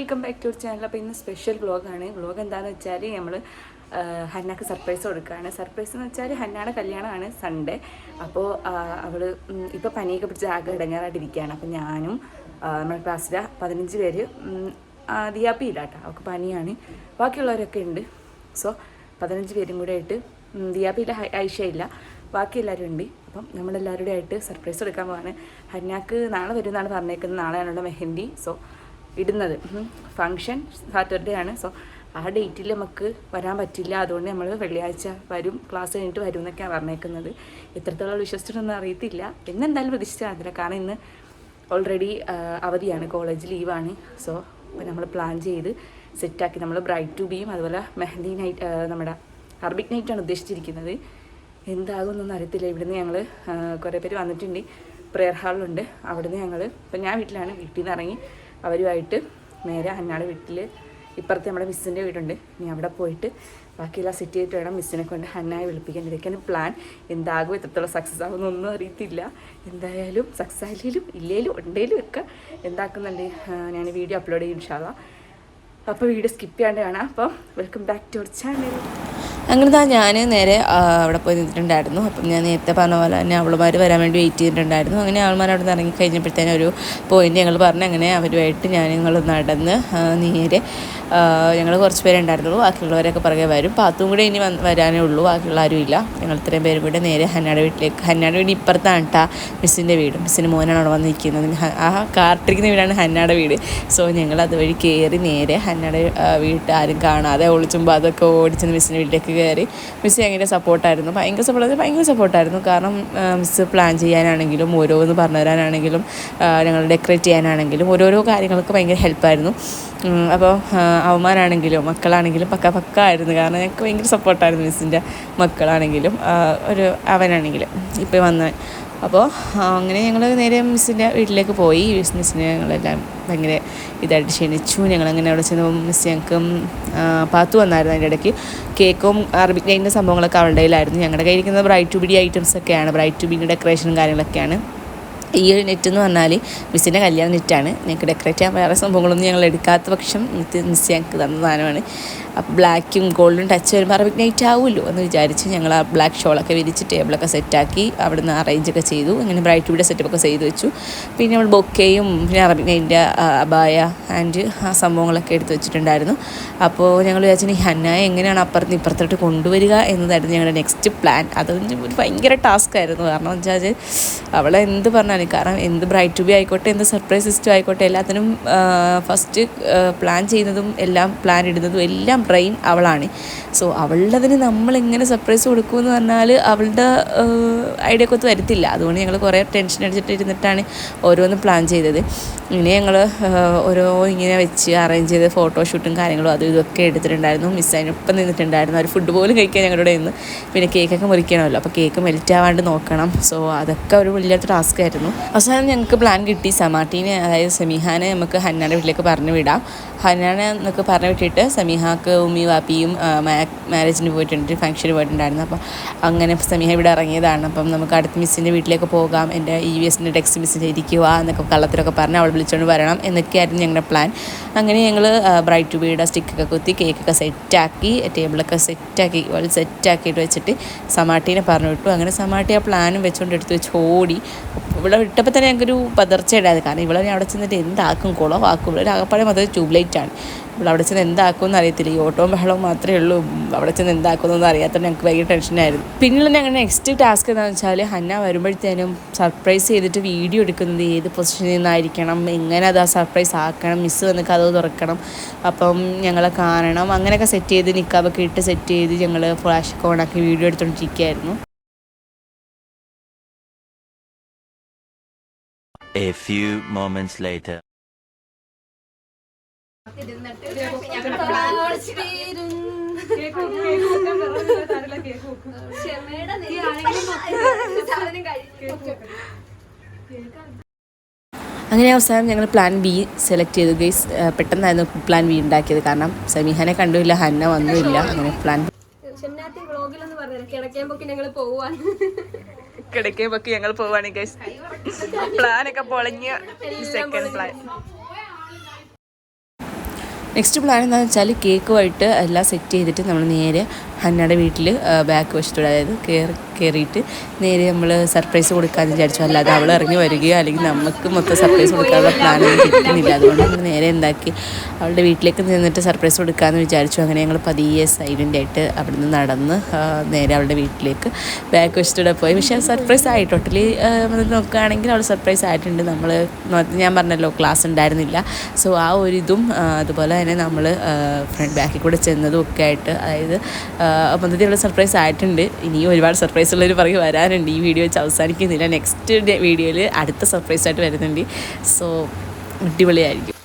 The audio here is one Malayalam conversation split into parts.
വെൽക്കം ബാക്ക് ടു ചാനൽ അപ്പോൾ ഇന്ന് സ്പെഷ്യൽ വ്ളോഗാണ് വ്ളോഗ് എന്താണെന്ന് വെച്ചാൽ നമ്മൾ ഹന്നാക്ക് സർപ്രൈസ് കൊടുക്കുകയാണ് സർപ്രൈസ് എന്ന് വെച്ചാൽ ഹന്നാടെ കല്യാണമാണ് സൺഡേ അപ്പോൾ അവൾ ഇപ്പോൾ പനിയൊക്കെ പിടിച്ച് ആകെ ഇടങ്ങാറായിട്ടിരിക്കുകയാണ്. അപ്പോൾ ഞാനും നമ്മുടെ ക്ലാസ്സിലെ പതിനഞ്ച് പേര് ദിയാപ്പി ഇല്ല കേട്ടോ അവൾക്ക് പനിയാണ്. ബാക്കിയുള്ളവരൊക്കെ ഉണ്ട്. സോ പതിനഞ്ച് പേരും കൂടെ ആയിട്ട് ദിയാപ്പിയില്ല ഐഷയില്ല ബാക്കി എല്ലാവരും ഉണ്ട്. അപ്പം നമ്മളെല്ലാവരുടെ ആയിട്ട് സർപ്രൈസ് കൊടുക്കാൻ പോവാണ്. ഹന്നാക്ക് നാളെ വരും എന്നാണ് പറഞ്ഞേക്കുന്നത്. നാളെയാണുള്ള മെഹന്തി. സോ ഇടുന്നത്. ഫങ്ഷൻ സാറ്റർഡേ ആണ്. സോ ആ ഡേറ്റിൽ നമുക്ക് വരാൻ പറ്റില്ല. അതുകൊണ്ട് നമ്മൾ വെള്ളിയാഴ്ച വരും. ക്ലാസ് കഴിഞ്ഞിട്ട് വരും എന്നൊക്കെയാണ് പറഞ്ഞേക്കുന്നത്. എത്രത്തോളം വിശ്വസിച്ചിട്ടൊന്നും അറിയത്തില്ല. എന്നെന്തായാലും പ്രതീക്ഷിച്ച് കാണത്തില്ല കാരണം ഇന്ന് ഓൾറെഡി അവധിയാണ്. കോളേജ് ലീവാണ് സോ അപ്പോൾ നമ്മൾ പ്ലാൻ ചെയ്ത് സെറ്റാക്കി നമ്മൾ ബ്രൈറ്റ് ടു ബിയും അതുപോലെ മെഹന്തി നൈറ്റ് നമ്മുടെ അറബിക് നൈറ്റാണ് ഉദ്ദേശിച്ചിരിക്കുന്നത്. എന്താകുമെന്നൊന്നും അറിയത്തില്ല. ഇവിടുന്ന് ഞങ്ങൾ കുറേ പേര് വന്നിട്ടുണ്ട്. പ്രെയർ ഹാളിലുണ്ട് അവിടുന്ന് ഞങ്ങൾ ഇപ്പം ഞാൻ വീട്ടിലാണ്. വീട്ടിൽ നിന്ന് ഇറങ്ങി അവരുമായിട്ട് നേരെ ഹന്നാട് വീട്ടിൽ ഇപ്പുറത്ത് നമ്മുടെ മിസ്സിന്റെ വീടുണ്ട്. ഇനി അവിടെ പോയിട്ട് ബാക്കിയെല്ലാം സെറ്റ് ചെയ്തിട്ട് വേണം മിസ്സിനെ കൊണ്ട് ഹന്നായി വിളിപ്പിക്കാൻ. ഇതൊക്കെയാണ് പ്ലാൻ എന്താകും എത്രത്തോളം സക്സസ് ആകുമെന്നൊന്നും അറിയത്തില്ല. എന്തായാലും സക്സസ് ആയില്ലേലും ഇല്ലേലും ഉണ്ടെങ്കിലും ഒക്കെ എന്താക്കുന്നുണ്ട്. ഞാൻ വീഡിയോ അപ്ലോഡ് ചെയ്യും ഇൻഷാല്ല അപ്പോൾ വീഡിയോ സ്കിപ്പ് ചെയ്യാണ്ട് കാണാം. അപ്പം welcome back to our channel അങ്ങനെ താ ഞാൻ നേരെ അവിടെ പോയി നിന്നിട്ടുണ്ടായിരുന്നു. അപ്പം ഞാൻ നേരത്തെ പറഞ്ഞ പോലെ തന്നെ അവളുമാർ വരാൻ വേണ്ടി വെയിറ്റ് ചെയ്തിട്ടുണ്ടായിരുന്നു. അങ്ങനെ ആൾമാർ അവിടെ നിന്ന് ഇറങ്ങി കഴിഞ്ഞപ്പോഴത്തേനും ഒരു പോയിന്റ് ഞങ്ങൾ പറഞ്ഞു അങ്ങനെ അവരുമായിട്ട് ഞാൻ ഞങ്ങൾ നടന്ന് നേരെ ഞങ്ങൾ കുറച്ച് പേരെ ഉണ്ടായിരുന്നുള്ളൂ. ബാക്കിയുള്ളവരൊക്കെ പുറകെ വരും. പാത്തും കൂടെ ഇനി വരാനേ ഉള്ളൂ. ബാക്കിയുള്ള ആരും ഇല്ല. ഞങ്ങൾ ഇത്രയും പേരും കൂടെ നേരെ ഹന്നാട് വീട്ടിലേക്ക് ഹന്നാട് വീട് ഇപ്പുറത്താണ് കേട്ടോ മിസ്സിന്റെ വീട്. മിസ്സിന്റെ മോനാണ് അവിടെ വന്ന് നിൽക്കുന്നത് ആ കാർട്ടിരിക്കുന്ന വീടാണ് ഹന്നാടെ വീട്. സോ ഞങ്ങൾ അതുവഴി കയറി നേരെ ഹന്നാടെ വീട്ടിൽ ആരും കാണാതെ ഒളിച്ചുമ്പോൾ അതൊക്കെ ഓടിച്ചെന്ന് മിസ്സിന്റെ വീട്ടിലേക്ക് കയറി. മിസ് ഭയങ്കര സപ്പോർട്ടായിരുന്നു. ഭയങ്കര സപ്പോർട്ട് ഭയങ്കര സപ്പോർട്ടായിരുന്നു. കാരണം മിസ് പ്ലാൻ ചെയ്യാനാണെങ്കിലും ഓരോന്ന് പറഞ്ഞു തരാനാണെങ്കിലും ഞങ്ങൾ ഡെക്കറേറ്റ് ചെയ്യാനാണെങ്കിലും ഓരോരോ കാര്യങ്ങൾക്ക് ഭയങ്കര ഹെൽപ്പായിരുന്നു അപ്പോൾ അവന്മാരാണെങ്കിലും മക്കളാണെങ്കിലും പക്ക പക്ക ആയിരുന്നു. കാരണം ഞങ്ങൾക്ക് ഭയങ്കര സപ്പോർട്ടായിരുന്നു മിസ്സിന്റെ മക്കളാണെങ്കിലും ഒരു അവനാണെങ്കിലും. ഇപ്പോൾ വന്ന അപ്പോൾ അങ്ങനെ ഞങ്ങൾ നേരെ മിസ്സിന്റെ വീട്ടിലേക്ക് പോയി. മിസ് മിസ്സിനെ ഞങ്ങളെല്ലാം ഭയങ്കര ഇതായിട്ട് ക്ഷണിച്ചു. ഞങ്ങളങ്ങനെ അവിടെ ചെന്ന് മിസ് ഞങ്ങൾക്ക് പാത്തു വന്നായിരുന്നു അതിന്റെ ഇടയ്ക്ക്. കേക്കും അറബിക് നൈറ്റിന്റെ സംഭവങ്ങളൊക്കെ അവളുടെ കയ്യിലായിരുന്നു. ഞങ്ങളുടെ കയ്യിരിക്കുന്നത് ബ്രൈറ്റ് ടു ബിഡി ഐറ്റംസ് ഒക്കെയാണ്. ബ്രൈറ്റ് ടു ബിന്റെ ഡെക്കറേഷനും കാര്യങ്ങളൊക്കെയാണ്. ഈ ഒരു നെറ്റ് എന്ന് പറഞ്ഞാൽ മിസ്സിന്റെ കല്യാണ നെറ്റാണ് ഞങ്ങൾക്ക് ഡെക്കറേറ്റ് ചെയ്യാൻ വേറെ സംഭവങ്ങളൊന്നും ഞങ്ങൾ എടുക്കാത്ത പക്ഷം മിസ് ഞങ്ങൾക്ക് തന്ന സാധനമാണ്. ബ്ലാക്കും ഗോൾഡും ടച്ച് വരുമ്പോൾ അറബിക് നൈറ്റ് ആവുമല്ലോ എന്ന് വിചാരിച്ച് ഞങ്ങൾ ആ ബ്ലാക്ക് ഷോളൊക്കെ വിരിച്ച് ടേബിളൊക്കെ സെറ്റാക്കി അവിടെ നിന്ന് അറേഞ്ച് ഒക്കെ ചെയ്തു. അങ്ങനെ ബ്രൈറ്റ് ടൂടെ സെറ്റപ്പൊക്കെ ചെയ്തു വെച്ചു. പിന്നെ നമ്മൾ ബൊക്കയും പിന്നെ അറബിക് നൈറ്റിന്റെ അബായ ആൻഡ് ആ സംഭവങ്ങളൊക്കെ എടുത്ത് വെച്ചിട്ടുണ്ടായിരുന്നു. അപ്പോൾ ഞങ്ങൾ വിചാരിച്ചു ഹന്നായ എങ്ങനെയാണ് അപ്പുറത്ത് ഇപ്പുറത്തോട്ട് കൊണ്ടുവരിക എന്നതായിരുന്നു ഞങ്ങളുടെ നെക്സ്റ്റ് പ്ലാൻ അത് ഒരു ഭയങ്കര ടാസ്ക് ആയിരുന്നു. കാരണം വെച്ചാൽ അവളെ എന്ത് പറഞ്ഞാലും കാരണം എന്ത് ബ്രൈറ്റ് ടു ബി ആയിക്കോട്ടെ എന്ത് സർപ്രൈസ് സിസ്റ്റം ആയിക്കോട്ടെ എല്ലാത്തിനും ഫസ്റ്റ് പ്ലാൻ ചെയ്യുന്നതും എല്ലാം പ്ലാൻ ഇടുന്നതും എല്ലാം ബ്രെയിൻ അവളാണ്. സോ അവളുടേതിന് നമ്മൾ എങ്ങനെ സർപ്രൈസ് കൊടുക്കുമെന്ന് പറഞ്ഞാൽ അവളുടെ ഐഡിയക്കൊത്ത് വരത്തില്ല. അതുകൊണ്ട് ഞങ്ങൾ കുറേ ടെൻഷൻ അടിച്ചിട്ട് ഇരുന്നിട്ടാണ് ഓരോന്ന് പ്ലാൻ ചെയ്തത്. ഇങ്ങനെ ഞങ്ങൾ ഓരോ ഇങ്ങനെ വെച്ച് അറേഞ്ച് ചെയ്ത് ഫോട്ടോഷൂട്ടും കാര്യങ്ങളും അതും ഇതൊക്കെ എടുത്തിട്ടുണ്ടായിരുന്നു. മിസ് അതിനൊപ്പം നിന്നിട്ടുണ്ടായിരുന്നു. അവർ ഫുഡ് പോലും കഴിക്കാൻ ഞങ്ങളുടെ ഇന്ന് പിന്നെ കേക്കൊക്കെ മുറിക്കണമല്ലോ. അപ്പോൾ കേക്ക് മെൽറ്റ് ആവാണ്ട് നോക്കണം. സോ അതൊക്കെ ഒരു വലിയൊരു ടാസ്ക് ആയിരുന്നു. അവസാനം ഞങ്ങൾക്ക് പ്ലാൻ കിട്ടി. സമാട്ടീനെ അതായത് സെമിഹാനെ നമുക്ക് ഹന്നാന്റെ വീട്ടിലേക്ക് പറഞ്ഞു വിടാം. ഹന്നാനെ എന്നൊക്കെ പറഞ്ഞു വിട്ടിട്ട് സമീഹാക്ക് ഉമ്മി വാപ്പിയും മാരേജിന് പോയിട്ടുണ്ട് ഫംഗ്ഷന് പോയിട്ടുണ്ടായിരുന്നു. അപ്പം അങ്ങനെ സമീഹ ഇവിടെ ഇറങ്ങിയതാണ്. അപ്പം നമുക്ക് അടുത്ത മിസ്സിന്റെ വീട്ടിലേക്ക് പോകാം. എന്റെ ഇ വി എസിന്റെ ടെക്സ്റ്റ് മിസ്സിന്റെ ഇരിക്കുക എന്നൊക്കെ കള്ളത്തിലൊക്കെ പറഞ്ഞ് അവൾ വിളിച്ചുകൊണ്ട് വരണം എന്നൊക്കെയായിരുന്നു ഞങ്ങളുടെ പ്ലാൻ അങ്ങനെ ഞങ്ങൾ ബ്രൈറ്റ് ബീയുടെ സ്റ്റിക്കൊക്കെ കുത്തി കേക്കൊക്കെ സെറ്റാക്കി ടേബിളൊക്കെ സെറ്റാക്കി സെറ്റാക്കിയിട്ട് വെച്ചിട്ട് സമാട്ടീനെ പറഞ്ഞു വിട്ടു. അങ്ങനെ സമാട്ടി ആ പ്ലാനും വെച്ചുകൊണ്ട് എടുത്ത് വെച്ച് ഓടി. ഇവിടെ വിട്ടപ്പോൾ തന്നെ ഞങ്ങൾക്കൊരു പതർച്ച ഉണ്ടായത്. കാരണം ഇവിടെ അവിടെ ചെന്നിട്ട് എന്താക്കും കുളവാക്കും. ഇവിടെ ആകപ്പാടെ മൊത്തം ട്യൂബ് അവിടെ ചെന്ന് എന്താക്കുമെന്ന് അറിയത്തില്ല. ഈ ഓട്ടവും ബഹളവും മാത്രമേ ഉള്ളൂ. അവിടെ ചെന്ന് എന്താക്കുമെന്നൊന്നും അറിയാത്തത് ഞങ്ങൾക്ക് ഭയങ്കര ടെൻഷനായിരുന്നു പിന്നെയുള്ള ഞങ്ങളുടെ നെക്സ്റ്റ് ടാസ്ക് എന്താണെന്ന് വെച്ചാൽ ഹന്ന വരുമ്പോഴത്തേനും സർപ്രൈസ് ചെയ്തിട്ട് വീഡിയോ എടുക്കുന്നത് ഏത് പൊസിഷനിൽ നിന്നായിരിക്കണം? എങ്ങനെ അത് ആ സർപ്രൈസ് ആക്കണം? മിസ്സ് വന്ന് കഥ തുറക്കണം. അപ്പം ഞങ്ങളെ കാണണം. അങ്ങനെയൊക്കെ സെറ്റ് ചെയ്ത് നിക്കാബൊക്കെ ഇട്ട് സെറ്റ് ചെയ്ത് ഞങ്ങൾ ഫ്ലാഷ് ഓണാക്കി വീഡിയോ എടുത്തുകൊണ്ടിരിക്കുകയായിരുന്നു A few moments later. അങ്ങനെ അവസാനം ഞങ്ങൾ പ്ലാൻ ബി സെലക്ട് ചെയ്തു ഗൈസ് പെട്ടെന്നായിരുന്നു പ്ലാൻ ബി ഉണ്ടാക്കിയത്. കാരണം സമീഹനെ കണ്ടുമില്ല ഹന്ന വന്നുമില്ല. അങ്ങനെ പ്ലാൻ പോവാൻ കിടക്കുമ്പോ ഞങ്ങൾ പോവാണ് ഗൈസ് പ്ലാനൊക്കെ പൊളിഞ്ഞ സെക്കൻഡ് പ്ലാൻ നെക്സ്റ്റ് പ്ലാൻ എന്താണെന്ന് വെച്ചാൽ കേക്കുമായിട്ട് എല്ലാം സെറ്റ് ചെയ്തിട്ട് നമ്മൾ നേരെ ഹന്നയുടെ വീട്ടിൽ ബാക്ക് വശത്തൂടെ അതായത് കയറി കയറിയിട്ട് നേരെ നമ്മൾ സർപ്രൈസ് കൊടുക്കാമെന്ന് വിചാരിച്ചു. അല്ലാതെ അവൾ ഇറങ്ങി വരികയോ അല്ലെങ്കിൽ നമുക്ക് മൊത്തം സർപ്രൈസ് കൊടുക്കാനുള്ള പ്ലാനൊന്നും കിട്ടുന്നില്ല. അതുകൊണ്ട് നമ്മൾ നേരെ എന്താക്കി അവളുടെ വീട്ടിലേക്ക് നിന്നിട്ട് സർപ്രൈസ് കൊടുക്കാമെന്ന് വിചാരിച്ചു. അങ്ങനെ ഞങ്ങൾ പതിയെ സൈലന്റ് ആയിട്ട് അവിടുന്ന് നടന്ന് നേരെ അവളുടെ വീട്ടിലേക്ക് ബാക്ക് വെച്ചിട്ട് പോയി. പക്ഷേ സർപ്രൈസ് ആയി. ടോട്ടലി നോക്കുകയാണെങ്കിൽ അവൾ സർപ്രൈസ് ആയിട്ടുണ്ട്. നമ്മൾ ഞാൻ പറഞ്ഞല്ലോ ക്ലാസ് ഉണ്ടായിരുന്നില്ല. സോ ആ ഒരു ഇതും അതുപോലെ തന്നെ നമ്മൾ ഫ്രണ്ട് ബാക്കിൽ കൂടെ ചെന്നതും ഒക്കെ ആയിട്ട് അതായത് മൊത്തത്തിൽ അവൾ സർപ്രൈസ് ആയിട്ടുണ്ട്. ഇനിയും ഒരുപാട് സർപ്രൈസ് ഉള്ളൊരു പറയും വരാനുണ്ട് ഈ വീഡിയോ വെച്ച് അവസാനിക്കുന്നില്ല. നെക്സ്റ്റ് വീഡിയോയിൽ അടുത്ത സർപ്രൈസ് ആയിട്ട് വരുന്നുണ്ട്. സോ അടിപൊളിയായിരിക്കും.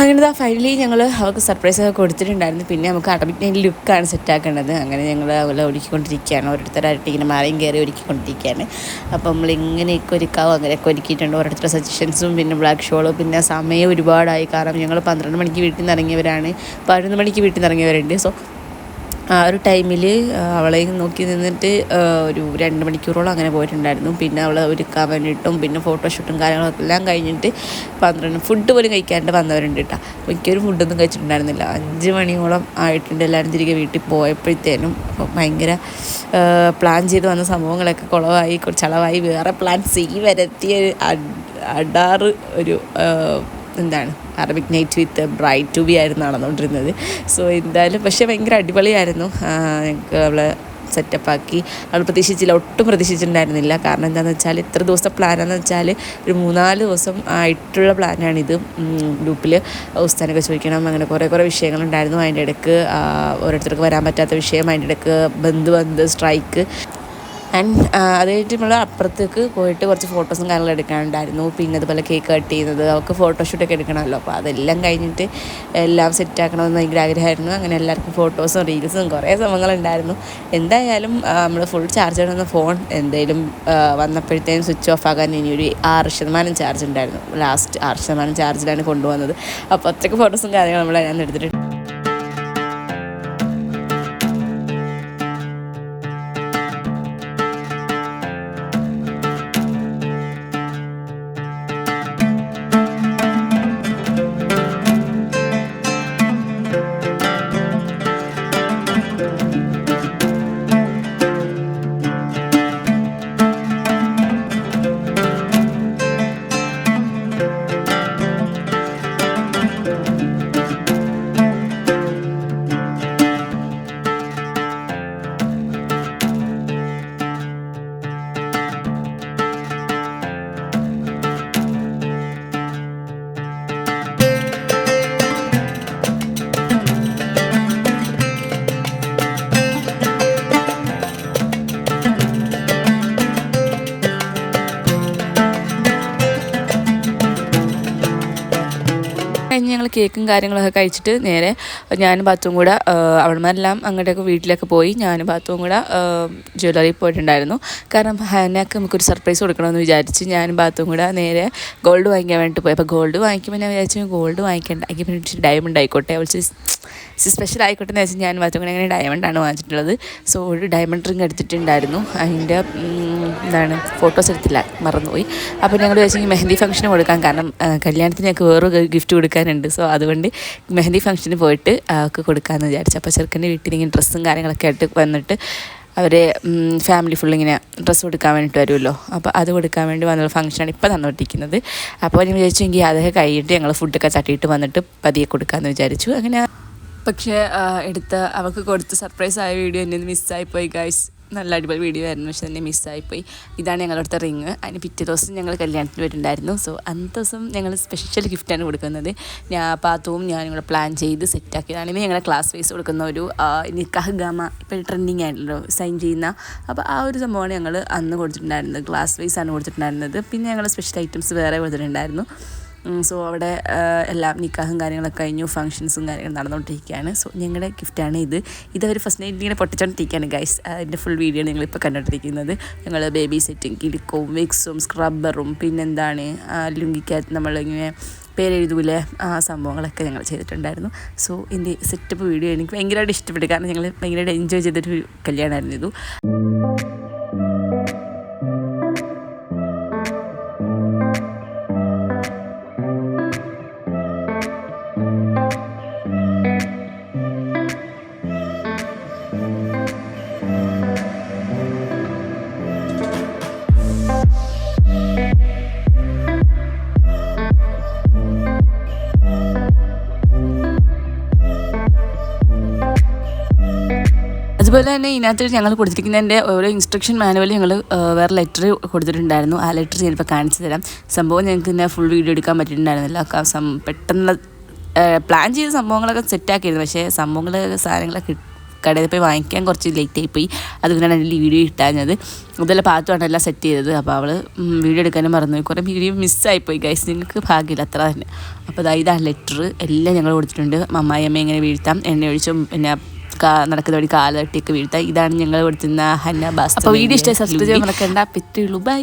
അങ്ങനെ ആ ഫൈനലി ഞങ്ങൾ അവൾക്ക് സർപ്രൈസ് ഒക്കെ കൊടുത്തിട്ടുണ്ടായിരുന്നു. പിന്നെ നമുക്ക് നൈറ്റ് ലുക്കാണ് സെറ്റാക്കേണ്ടത് അങ്ങനെ ഞങ്ങൾ അവളെ ഒരുക്കിക്കൊണ്ടിരിക്കുകയാണ്. ഓരോരുത്തരായിട്ട് ഇങ്ങനെ മാറിയും കയറി ഒരുക്കിക്കൊണ്ടിരിക്കുകയാണ്. അപ്പോൾ നമ്മൾ ഇങ്ങനെയൊക്കെ ഒരുക്കാവും? അങ്ങനെയൊക്കെ ഒരുക്കിയിട്ടുണ്ട്. ഓരോരുത്തരുടെ സജഷൻസും പിന്നെ ബ്ലാക്ക് ഷോളും പിന്നെ സമയം ഒരുപാടായി. കാരണം ഞങ്ങൾ പന്ത്രണ്ട് മണിക്ക് വീട്ടിൽ നിന്ന് ഇറങ്ങിയവരാണ്. പതിനൊന്ന് മണിക്ക് വീട്ടിൽ നിന്ന് ഇറങ്ങിയവരുണ്ട്. സോ ആ ഒരു ടൈമിൽ അവളെ നോക്കി നിന്നിട്ട് ഒരു രണ്ട് മണിക്കൂറോളം അങ്ങനെ പോയിട്ടുണ്ടായിരുന്നു. പിന്നെ അവളെ ഒരുക്കാൻ വേണ്ടിയിട്ടും പിന്നെ ഫോട്ടോഷൂട്ടും കാര്യങ്ങളൊക്കെ എല്ലാം കഴിഞ്ഞിട്ട് പന്ത്രണ്ട് ഫുഡ് പോലും കഴിക്കാണ്ട് വന്നവരുണ്ട് കേട്ടോ. മിക്കൊരു ഫുഡൊന്നും കഴിച്ചിട്ടുണ്ടായിരുന്നില്ല. അഞ്ച് മണിയോളം ആയിട്ടുണ്ട് എല്ലാവരും തിരികെ വീട്ടിൽ പോയപ്പോഴത്തേനും. ഭയങ്കര പ്ലാൻ ചെയ്ത് വന്ന സംഭവങ്ങളൊക്കെ കുളവായി കുറച്ചളവായി വേറെ പ്ലാൻ സി വരത്തിയ ഒരു അഡ്- അടാറ് ഒരു എന്താണ് Arabic night with bride to be ആയിരുന്നു നടന്നുകൊണ്ടിരുന്നത്. സോ എന്തായാലും പക്ഷേ ഭയങ്കര അടിപൊളിയായിരുന്നു. ഞങ്ങൾക്ക് അവളെ സെറ്റപ്പാക്കി അവൾ പ്രതീക്ഷിച്ചില്ല ഒട്ടും പ്രതീക്ഷിച്ചിട്ടുണ്ടായിരുന്നില്ല. കാരണം എന്താണെന്ന് വെച്ചാൽ ഇത്ര ദിവസത്തെ പ്ലാനാന്ന് വെച്ചാൽ ഒരു മൂന്നാൽ ദിവസം ആയിട്ടുള്ള പ്ലാനാണിത് ഗ്രൂപ്പിൽ ഉസ്താനൊക്കെ ചോദിക്കണം അങ്ങനെ കുറേ കുറേ വിഷയങ്ങളുണ്ടായിരുന്നു. അതിന്റെ ഇടയ്ക്ക് ഓരോരുത്തർക്ക് വരാൻ പറ്റാത്ത വിഷയം അതിന്റെ ഇടയ്ക്ക് ബന്ധു ബന്ധ് സ്ട്രൈക്ക് ആൻഡ് അത് കഴിഞ്ഞിട്ട് നമ്മൾ അപ്പുറത്തേക്ക് പോയിട്ട് കുറച്ച് ഫോട്ടോസും കാര്യങ്ങളും എടുക്കാനുണ്ടായിരുന്നു. പിന്നെ അതുപോലെ കേക്ക് കട്ട് ചെയ്യുന്നത് അവർക്ക് ഫോട്ടോഷൂട്ടൊക്കെ എടുക്കണമല്ലോ. അപ്പോൾ അതെല്ലാം കഴിഞ്ഞിട്ട് എല്ലാം സെറ്റാക്കണമെന്ന് ഭയങ്കര ആഗ്രഹമായിരുന്നു. അങ്ങനെ എല്ലാവർക്കും ഫോട്ടോസും റീൽസും കുറേ സംഭവങ്ങളുണ്ടായിരുന്നു. എന്തായാലും നമ്മൾ ഫുൾ ചാർജ് ചെയ്യണമെന്ന ഫോൺ എന്തെങ്കിലും വന്നപ്പോഴത്തേനും സ്വിച്ച് ഓഫ് ആകാൻ ഇനി ഒരു ആറ് ശതമാനം ചാർജ് ഉണ്ടായിരുന്നു. ലാസ്റ്റ് ആറ് ശതമാനം ചാർജിലാണ് കൊണ്ടുവന്നത്. അപ്പോൾ അത്രയ്ക്ക് ഫോട്ടോസും കാര്യങ്ങളും നമ്മൾ ഞാൻ എടുത്തിട്ടുണ്ട്. കേക്കും കാര്യങ്ങളൊക്കെ കഴിച്ചിട്ട് നേരെ ഞാനും ബാത്തും കൂടെ അവൾമാരെല്ലാം അങ്ങോട്ടേക്ക് വീട്ടിലേക്ക് പോയി. ഞാനും ബാത്തും കൂടെ ജ്വല്ലറി പോയിട്ടുണ്ടായിരുന്നു. കാരണം ഹനക്ക് നമുക്കൊരു സർപ്രൈസ് കൊടുക്കണമെന്ന് വിചാരിച്ച് ഞാനും ബാത്തും കൂടെ നേരെ ഗോൾഡ് വാങ്ങിക്കാൻ വേണ്ടിയിട്ട് പോയി. അപ്പോൾ ഗോൾഡ് വാങ്ങിക്കുമ്പോൾ ഞാൻ വിചാരിച്ചു ഗോൾഡ് വാങ്ങിക്കണ്ട. എനിക്ക് പിന്നെ ഡയമണ്ട് ആയിക്കോട്ടെ. അവൾ സ്പെഷ്യൽ ആയിക്കോട്ടെ എന്ന് വെച്ചാൽ ഞാൻ വാച്ചുകൊണ്ട് അങ്ങനെ ഡയമണ്ടാണ് വാങ്ങിച്ചിട്ടുള്ളത്. സോ ഒരു ഡയമണ്ട് റിങ് എടുത്തിട്ടുണ്ടായിരുന്നു. അതിന്റെ എന്താണ് ഫോട്ടോസ് എടുത്തില്ല. മറന്നുപോയി. അപ്പോൾ ഞങ്ങൾ വെച്ചെങ്കിൽ മെഹന്തി ഫംഗ്ഷന് കൊടുക്കാൻ കാരണം കല്യാണത്തിന് ഞങ്ങൾക്ക് വേറൊരു ഗിഫ്റ്റ് കൊടുക്കാനുണ്ട്. സോ അതുകൊണ്ട് മെഹന്തി ഫംഗ്ഷന് പോയിട്ട് അവർക്ക് കൊടുക്കാമെന്ന് വിചാരിച്ചു. അപ്പോൾ ചെറുക്കന്റെ വീട്ടിൽ ഇങ്ങനെ ഡ്രസ്സും കാര്യങ്ങളൊക്കെ ആയിട്ട് വന്നിട്ട് അവരെ ഫാമിലി ഫുൾ ഇങ്ങനെ ഡ്രസ്സ് കൊടുക്കാൻ വേണ്ടിയിട്ട് വരുമല്ലോ. അപ്പോൾ അത് കൊടുക്കാൻ വേണ്ടി വന്നുള്ള ഫംഗ്ഷനാണ് ഇപ്പോൾ തന്നുകൊണ്ടിരിക്കുന്നത്. അപ്പോൾ ഞാൻ വിചാരിച്ചെങ്കിൽ അതൊക്കെ കഴിഞ്ഞിട്ട് ഞങ്ങൾ ഫുഡൊക്കെ തട്ടിയിട്ട് വന്നിട്ട് പതിയെ കൊടുക്കാമെന്ന് വിചാരിച്ചു. അങ്ങനെ പക്ഷേ എടുത്ത അവൾക്ക് കൊടുത്ത ആയ വീഡിയോ എന്നെ മിസ്സായി പോയി ഗൈസ് നല്ല അടിപൊളി വീഡിയോ ആയിരുന്നു പക്ഷെ തന്നെ മിസ്സായിപ്പോയി ഇതാണ് ഞങ്ങളുടെ അടുത്ത റിങ് അതിന് പിറ്റേ ദിവസം ഞങ്ങൾ കല്യാണത്തിന് വരുന്നുണ്ടായിരുന്നു സോ അന്നത്തെ ദിവസം ഞങ്ങൾ സ്പെഷ്യൽ ഗിഫ്റ്റാണ് കൊടുക്കുന്നത്. ഞാൻ പാത്തവും ഞാനും കൂടെ പ്ലാൻ ചെയ്ത് സെറ്റാക്കിയതാണ് ഇനി ഞങ്ങളുടെ ക്ലാസ് വൈസ് കൊടുക്കുന്ന ഒരു നിക്കാഹ് ഗാമ ഇപ്പോൾ ട്രെൻഡിങ് ആണല്ലോ സൈൻ ചെയ്യുന്ന. അപ്പോൾ ആ ഒരു സംഭവമാണ് ഞങ്ങൾ അന്ന് കൊടുത്തിട്ടുണ്ടായിരുന്നത്. ക്ലാസ് വൈസ് ആണ് കൊടുത്തിട്ടുണ്ടായിരുന്നത്. പിന്നെ ഞങ്ങൾ സ്പെഷ്യൽ ഐറ്റംസ് വേറെ കൊടുത്തിട്ടുണ്ടായിരുന്നു. സോ അവിടെ എല്ലാം നിക്കാഹും കാര്യങ്ങളൊക്കെ കഴിഞ്ഞു ഫംഗ്ഷൻസും കാര്യങ്ങളും നടന്നുകൊണ്ടിരിക്കുകയാണ്. സോ ഞങ്ങളുടെ ഗിഫ്റ്റാണ് ഇത്. ഇത് അവർ ഫസ്റ്റ് നൈറ്റ് ഇങ്ങനെ പൊട്ടിച്ചോണ്ടിരിക്കുകയാണ് ഗൈസ് അതിന്റെ ഫുൾ വീഡിയോ നിങ്ങളിപ്പോൾ കണ്ടുകൊണ്ടിരിക്കുന്നത്. ഞങ്ങൾ ബേബി സെറ്റും കിലുക്കവും വിക്സും സ്ക്രബ്ബറും പിന്നെന്താണ് ലുങ്കിക്കകത്ത് നമ്മളിങ്ങനെ പേരെഴുതൂലെ ആ സംഭവങ്ങളൊക്കെ ഞങ്ങൾ ചെയ്തിട്ടുണ്ടായിരുന്നു. സോ എന്റെ സെറ്റപ്പ് വീഡിയോ എനിക്ക് ഭയങ്കരമായിട്ട് ഇഷ്ടപ്പെട്ടു. കാരണം ഞങ്ങൾ ഭയങ്കരമായിട്ട് എൻജോയ് ചെയ്തിട്ടൊരു കല്യാണമായിരുന്നു ഇത്. അതുപോലെ തന്നെ ഇതിനകത്ത് ഞങ്ങൾ കൊടുത്തിരിക്കുന്നതിന്റെ ഓരോ ഇൻസ്ട്രക്ഷൻ മാനുവൽ ഞങ്ങൾ വേറെ ലെറ്റർ കൊടുത്തിട്ടുണ്ടായിരുന്നു. ആ ലെറ്റർ ചിലപ്പോൾ കാണിച്ചു തരാം. സംഭവം ഞങ്ങൾക്ക് പിന്നെ ഫുൾ വീഡിയോ എടുക്കാൻ പറ്റിയിട്ടുണ്ടായിരുന്നില്ല. ക- സം- പെട്ടെന്ന് പ്ലാൻ ചെയ്ത സംഭവങ്ങളൊക്കെ സെറ്റാക്കിയിരുന്നു പക്ഷേ സംഭവങ്ങൾ സാധനങ്ങളൊക്കെ കടയിൽ പോയി വാങ്ങിക്കാൻ കുറച്ച് ലേറ്റ് പോയി അതുകൊണ്ടാണ് എന്റെ വീഡിയോ ഇട്ടാഞ്ഞത് അതുപോലെ പാത്തുമാണ് എല്ലാം സെറ്റ് ചെയ്തത്. അപ്പോൾ അവൾ വീഡിയോ എടുക്കാനും മറന്നു കുറേ വീഡിയോ മിസ്സായിപ്പോയി ഗൈസ് നിങ്ങൾക്ക് ഭാഗ്യമില്ല അത്ര തന്നെ. അപ്പോൾ അതായത് ആ ലെറ്റർ എല്ലാം ഞങ്ങൾ കൊടുത്തിട്ടുണ്ട്. അമ്മായിയമ്മ എങ്ങനെ വീഴ്ത്താം. എണ്ണ ഒഴിച്ചും പിന്നെ നടക്കുന്ന വഴി കാലട്ടിയൊക്കെ വീഴ്ത്താം. ഇതാണ് ഞങ്ങൾ കൊടുത്തുന്ന ഹന്ന ബാസ് അപ്പോൾ വീഡിയോ ഇഷ്ടമായി സബ്സ്ക്രൈബ് ചെയ്യാൻ മറക്കണ്ട. പറ്റുള്ളൂ ബൈ.